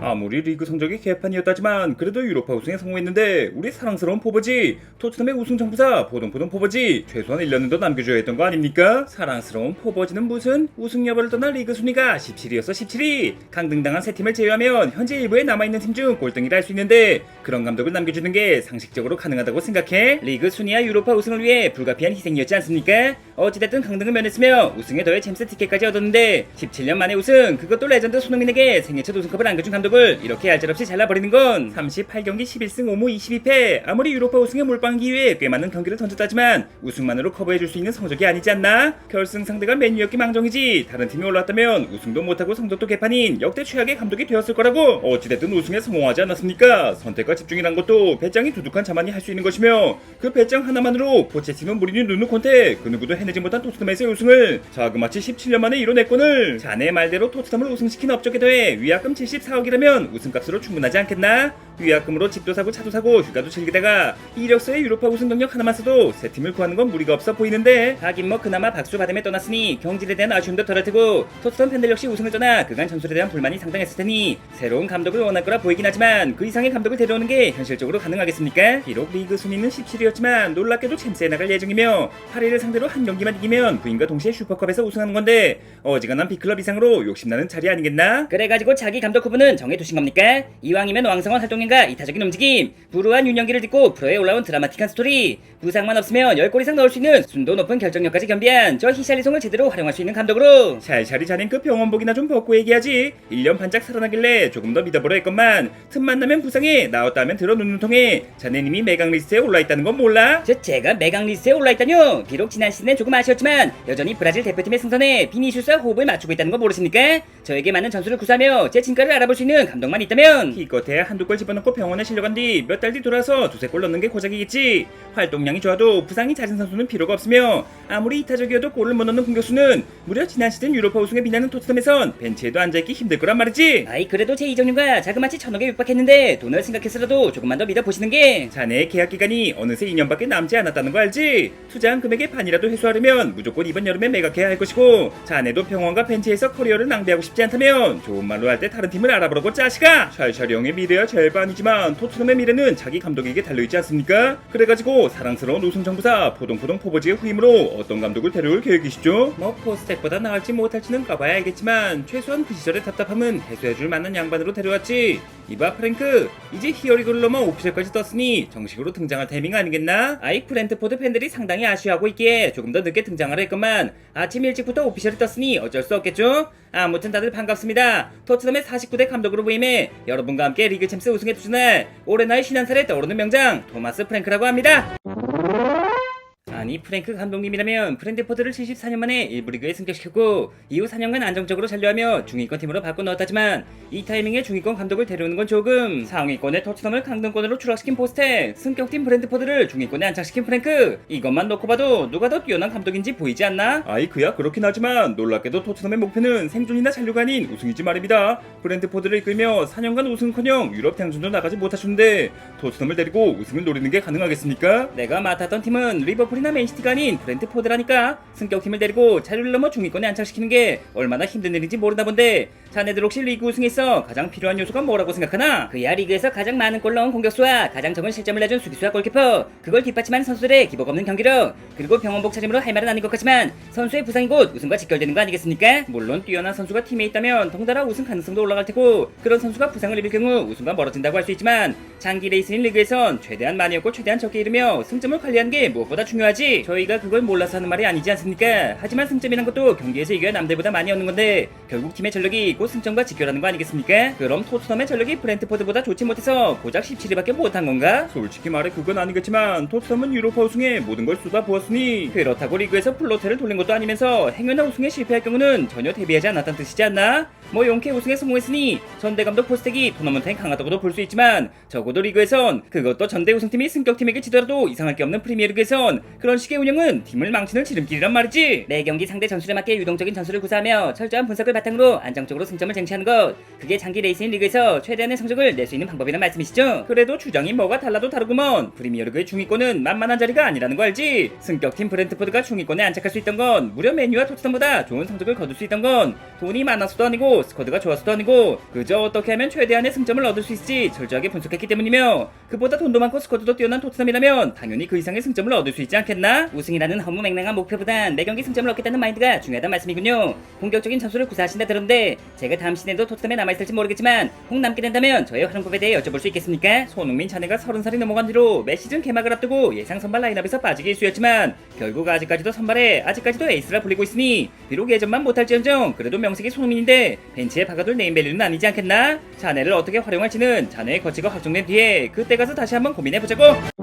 아무리 리그 성적이 개판이었다지만 그래도 유로파 우승에 성공했는데 우리 사랑스러운 포버지 토트넘의 우승 정부사 보동보동 포버지 최소한 1년은 더 남겨줘야 했던 거 아닙니까? 사랑스러운 포버지는 무슨 우승 여부를 떠나 리그 순위가 17위였어 17위 강등당한 세 팀을 제외하면 현재 1부에 남아있는 팀 중 꼴등이라 할 수 있는데 그런 감독을 남겨주는 게 상식적으로 가능하다고 생각해? 리그 순위와 유로파 우승을 위해 불가피한 희생이었지 않습니까? 어찌됐든 강등을 면했으며 우승에 더해 챔스 티켓까지 얻었는데 17년 만에 우승 그것도 레전드 손흥민에게 생애 첫 우승컵을 안겨준 감독을 이렇게 얄짤없이 잘라버리는 건 38경기 11승 5무 22패 아무리 유로파 우승에 몰빵 기회에 꽤 많은 경기를 던졌다지만 우승만으로 커버해줄 수 있는 성적이 아니지 않나? 결승 상대가 맨유였기 망정이지 다른 팀이 올라왔다면 우승도 못하고 성적도 개판인 역대 최악의 감독이 되었을 거라고 어찌됐든 우승에 성공하지 않았습니까? 선택과 집중이란 것도 배짱이 두둑한 자만이 할 수 있는 것이며 그 배짱 하나만으로 포체티노 무리뉴 누누 콘테 그 누구도 해 내지 못한 토트넘에서의 우승을 자그마치 17년 만에 이뤄냈거늘 자네 말대로 토트넘을 우승시킨 업적에 더해 위약금 74억이라면 우승값으로 충분하지 않겠나? 위약금으로 집도 사고 차도 사고 휴가도 즐기다가 이력서에 유로파 우승 경력 하나만 써도 새 팀을 구하는 건 무리가 없어 보이는데 하긴 뭐 그나마 박수 받음에 떠났으니 경질에 대한 아쉬움도 덜할 테고 토트넘 팬들 역시 우승을 떠나 그간 전술에 대한 불만이 상당했을 테니 새로운 감독을 원할 거라 보이긴 하지만 그 이상의 감독을 데려오는 게 현실적으로 가능하겠습니까? 비록 리그 순위는 17위였지만 놀랍게도 챔스에 나갈 예정이며 8위를 상대로 한 경기 만 이기면 부인과 동시에 슈퍼컵에서 우승하는 건데 어지간한 B클럽 이상으로 욕심나는 자리 아니겠나? 그래가지고 자기 감독 후보는 정해두신 겁니까? 이왕이면 왕성한 활동인가 이타적인 움직임 부루한 윤영기를 딛고 프로에 올라온 드라마틱한 스토리 부상만 없으면 10골 이상 넣을 수 있는 순도 높은 결정력까지 겸비한 저 히샬리송을 제대로 활용할 수 있는 감독으로 샬샬이 자넨 그 병원복이나 좀 벗고 얘기하지 1년 반짝 살아나길래 조금 더 믿어보려 했건만 틈만 나면 부상해 나왔다 하면 들어 눈을 통해 자네님이 매강 리스트에 올라있다는 건 몰라? 저 제가 매강 리스트에 올라있다뇨 비록 지난 시즌엔 조금 아쉬웠지만 여전히 브라질 대표팀의 승선에 비니슈스와 호흡을 맞추고 있다는 거 모르십니까? 저에게 맞는 전술을 구사하며 제 진가를 알아볼 수 있는 감독만 있다면 기껏해야 한두 골 집어넣고 병원에 실려간 뒤 몇 달 뒤 돌아서 두세 골 넣는 게 고작이겠지 활동량이 좋아도 부상이 잦은 선수는 필요가 없으며 아무리 이타적이어도 골을 못 넣는 공격수는 무려 지난 시즌 유로파 우승에 빛나는 토트넘에선 벤치에도 앉아있기 힘들 거란 말이지 아이 그래도 제 이정료가 자그마치 천억에 육박했는데 돈을 생각해서라도 조금만 더 믿어보시는 게 자네의 계약 기간이 어느새 2년밖에 남지 않았다는 거 알지? 투자한 금액의 반이라도 회수하려 면 무조건 이번 여름에 매각해야 할 것이고 자네도 병원과 벤치에서 커리어를 낭비하고 싶지 않다면 좋은 말로 할 때 다른 팀을 알아보라고 짜시가 형의 미래야 절반이지만 토트넘의 미래는 자기 감독에게 달려있지 않습니까? 그래가지고 사랑스러운 우승 정부사 포동포동 포버지의 후임으로 어떤 감독을 데려올 계획이시죠? 뭐 포스텍보다 나을지 못할지는 가봐야 알겠지만 최소한 그 시절의 답답함은 해소해줄 만한 양반으로 데려왔지 이봐 프랭크 이제 히어리그를 넘어 오피셜까지 떴으니 정식으로 등장할 타이밍 아니겠나? 아이 프렌트포드 팬들이 상당히 아쉬워하고 있기에 조금 더 늦게 등장하려 했건만 아침 일찍부터 오피셜이 떴으니 어쩔 수 없겠죠? 아무튼 다들 반갑습니다 토트넘의 49대 감독으로 부임해 여러분과 함께 리그 챔스 우승에 도전할 올해 나의 신한살에 떠오르는 명장 토마스 프랭크라고 합니다 아니 프랭크 감독님이라면 프렌드포드를 74년 만에 1부 리그에 승격시켰고 이후 4년간 안정적으로 잔류하며 중위권 팀으로 바꿔 넣었다지만 이 타이밍에 중위권 감독을 데려오는 건 조금 상위권의 터치넘을 강등권으로 추락시킨 포스텍 승격팀 브랜드포드를 중위권에 안착시킨 프랭크 이것만 놓고 봐도 누가 더 뛰어난 감독인지 보이지 않나? 아이 그야 그렇긴 하지만 놀랍게도 토트넘의 목표는 생존이나 잔류가 아닌 우승이지 말입니다 브랜드포드를 이끌며 4년간 우승커녕 유럽 대항전도 나가지 못하셨는데 토트넘을 데리고 우승을 노리는 게 가능하겠습니까? 내가 맡았던 팀은 리버풀이나 맨시티가 아닌 브랜드포드라니까 승격팀을 데리고 자리를 넘어 중위권에 안착시키는 게 얼마나 힘든 일인지 모르나 본데 자네들 혹시 리그 우승에 있어 가장 필요한 요소가 뭐라고 생각하나? 그야 리그에서 가장 많은 골 넣은 공격수와 가장 적은 실점을 내준 수비수와 골키퍼 그걸 뒷받침하는 선수들의 기복 없는 경기력 그리고 병원복 차림으로 할 말은 아닌 것 같지만 선수의 부상이 곧 우승과 직결되는 거 아니겠습니까? 물론 뛰어난 선수가 팀에 있다면 덩달아 우승 가능성도 올라갈 테고 그런 선수가 부상을 입을 경우 우승과 멀어진다고 할 수 있지만 장기 레이스인 리그에선 최대한 많이 얻고 최대한 적게 잃으며 승점을 관리하는 게 무엇보다 중요하지 저희가 그걸 몰라서 하는 말이 아니지 않습니까? 하지만 승점이란 것도 경기에서 이겨야 남들보다 많이 얻는 건데 결국 팀의 전력이 곧 승점과 직결하는 거 아니겠습니까? 그럼 토트넘의 전력이 브랜트포드보다 좋지 못해서 고작 17위밖에 못한 건가? 솔직히 말해 그건 아니겠지만 토트넘은 유로파 우승에 모든 걸 쏟아 부었으니 그렇다고 리그에서 플로테를 돌린 것도 아니면서 행여나 우승에 실패할 경우는 전혀 대비하지 않았다는 뜻이지 않나? 뭐 용케 우승에 성공했으니 전대 감독 포스텍이 토너먼트에 강하다고도 볼 수 있지만 적어도 리그에선 그것도 전대 우승팀이 승격팀에게 지더라도 이상할 게 없는 프리미어리그에선 그런 식의 운영은 팀을 망치는 지름길이란 말이지 매 경기 상대 전술에 맞게 유동적인 전술을 구사하며 철저한 분석을 바탕으로 안정적으로 승점을 쟁취하는 것 그게 장기 레이싱 리그에서 최대한의 성적을 낼 수 있는 방법이란 말씀이시죠? 그래도 주장이 뭐가 달라도 다르구먼 프리미어리그의 중위권은 만만한 자리가 아니라는 거 알지? 승격팀 브렌트포드가 중위권에 안착할 수 있던 건 무려 맨유와 토트넘보다 좋은 성적을 거둘 수 있던 건 돈이 많아서도 아니고 스쿼드가 좋아서도 아니고 그저 어떻게 하면 최대한의 승점을 얻을 수 있을지 철저하게 분석했기 때문이며 그보다 돈도 많고 스쿼드도 뛰어난 토트넘이라면 당연히 그 이상의 승점을 얻을 수 있지 않겠나? 우승이라는 허무 맹랑한 목표보단 매경기 승점을 얻겠다는 마인드가 중요하다는 말씀이군요. 공격적인 전술을 구사하신다 들었는데 제가 다음 시즌에도 토트넘에 남아있을지 모르겠지만 혹 남게 된다면 저의 활용법에 대해 여쭤볼 수 있겠습니까? 손흥민 자네가 30살이 넘어간 뒤로 매 시즌 개막을 앞두고 예상 선발 라인업에서 빠지기 일쑤였지만 결국 아직까지도 선발에 아직까지도 에이스라 불리고 있으니 비록 예전만 못할지언정 그래도 명색이 손흥민인데 벤치에 박아둘 네임밸류는 아니지 않겠나? 자네를 어떻게 활용할지는 자네의 거치가 확정된 뒤에 그때 가서 다시 한번 고민해보자고!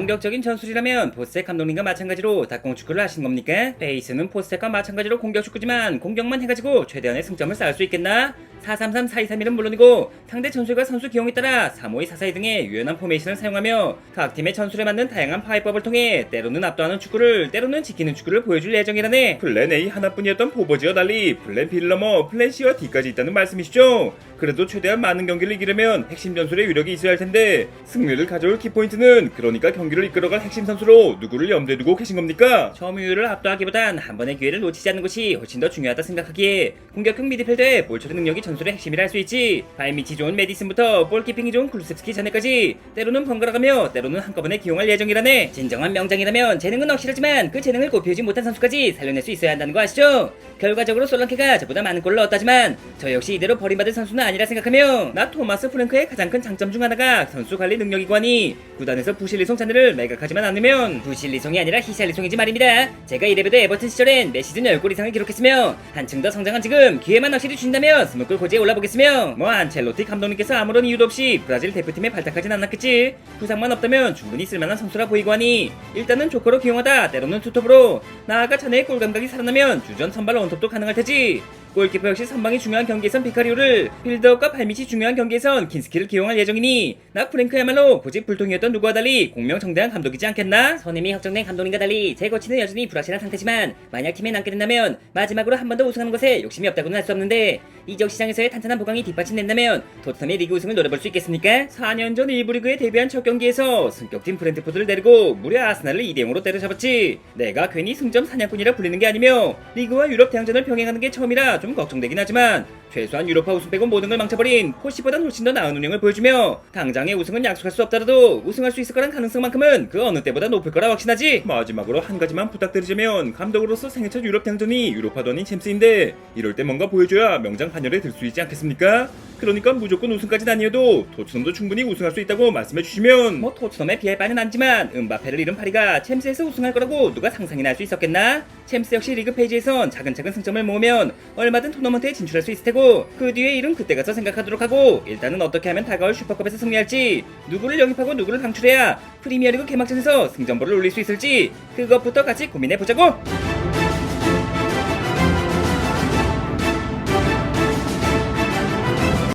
공격적인 전술이라면 포스텍 감독님과 마찬가지로 닭공 축구를 하신 겁니까? 베이스는 포스텍과 마찬가지로 공격 축구지만 공격만 해가지고 최대한의 승점을 쌓을 수 있겠나? 433, 423이는 물론이고 상대 전술과 선수 기용에 따라 352, 442 등의 유연한 포메이션을 사용하며 각 팀의 전술에 맞는 다양한 파이법을 통해 때로는 압도하는 축구를 때로는 지키는 축구를 보여줄 예정이라네 플랜 A 하나뿐이었던 포버지와 달리 플랜 B를 넘어 플랜 C와 D까지 있다는 말씀이시죠? 그래도 최대한 많은 경기를 이기려면 핵심 전술의 위력이 있어야 할 텐데 승리를 가져올 키포인트는 그러니까 경기 를 이끌어갈 핵심 선수로 누구를 염두에 두고 계신 겁니까? 점유율을 압도하기보단 한 번의 기회를 놓치지 않는 것이 훨씬 더 중요하다 생각하기에 공격형 미드필더의 볼 처리 능력이 전술의 핵심이라 할 수 있지 발밑이 좋은 메디슨부터 볼키핑이 좋은 쿨셉스키 전에까지 때로는 번갈아가며 때로는 한꺼번에 기용할 예정이라네 진정한 명장이라면 재능은 확실하지만 그 재능을 곱이지 못한 선수까지 살려낼 수 있어야 한다는 거 아시죠? 결과적으로 솔랑케가 저보다 많은 골을 넣었다지만 저 역시 이대로 버림받을 선수는 아니라 생각하며 나 토마스 프랭크의 가장 큰 장점 중 하나가 선수 관리 능력이고 하니 구단에서 부실리송 자네를 매각하지만 않으면 부실리송이 아니라 히샬리송이지 말입니다. 제가 이래봬도 에버튼 시절엔 매 시즌 10골 이상을 기록했으며 한층 더 성장한 지금 기회만 확실히 주신다면 스무골 고지에 올라보겠으며 뭐 안첼로티 감독님께서 아무런 이유도 없이 브라질 대표팀에 발탁하진 않았겠지 부상만 없다면 충분히 쓸만한 선수라 보이고 하니 일단은 조커로 기용하다 때로는 투톱으로 나아가 자네의 골 감각이 살아나면 주전 선발 원톱도 가능할 테지 골키퍼 역시 선방이 중요한 경기에선 피카리오를 빌드업과 발밑이 중요한 경기에선 킨스키를 기용할 예정이니 나 프랭크야말로 고집 불통이었던 누구와 달리 공명정대한 감독이지 않겠나? 선임이 확정된 감독님과 달리 제 거치는 여전히 불확실한 상태지만 만약 팀에 남게 된다면 마지막으로 한 번 더 우승하는 것에 욕심이 없다고는 할 수 없는데 이적 시장에서의 탄탄한 보강이 뒷받침된다면 토트넘의 리그 우승을 노려볼 수 있겠습니까? 4년 전 1부 리그에 데뷔한 첫 경기에서 승격팀 브랜트포드를 내리고 무려 아스날을 2대0으로 때려잡았지 내가 괜히 승점 사냥꾼이라 불리는 게 아니며 리그와 유럽 대항전을 병행하는 게 처음이라 좀 걱정되긴 하지만 최소한 유로파 우승 빼고 모든 걸 망쳐버린 포시보단 훨씬 더 나은 운영을 보여주며 당장의 우승은 약속할 수 없더라도 우승할 수 있을 거란 가능성만큼은 그 어느 때보다 높을 거라 확신하지 마지막으로 한 가지만 부탁드리자면 감독으로서 생애 첫 유럽 대항전이 유로파도 아닌 챔스인데 이럴 때 뭔가 보여줘야 명장 반열에 들 수 있지 않겠습니까? 그러니까 무조건 우승까지는 아니어도 토트넘도 충분히 우승할 수 있다고 말씀해 주시면 뭐 토트넘에 비할 바는 아니지만 음바페를 잃은 파리가 챔스에서 우승할 거라고 누가 상상이나 할 수 있었겠나? 챔스 역시 리그 페이지에선 차근차근 승점을 모으면 얼마든 토너먼트에 진출할 수 있을 테고 그 뒤에 일은 그때 가서 생각하도록 하고 일단은 어떻게 하면 다가올 슈퍼컵에서 승리할지 누구를 영입하고 누구를 방출해야 프리미어리그 개막전에서 승전보를 올릴 수 있을지 그것부터 같이 고민해 보자고.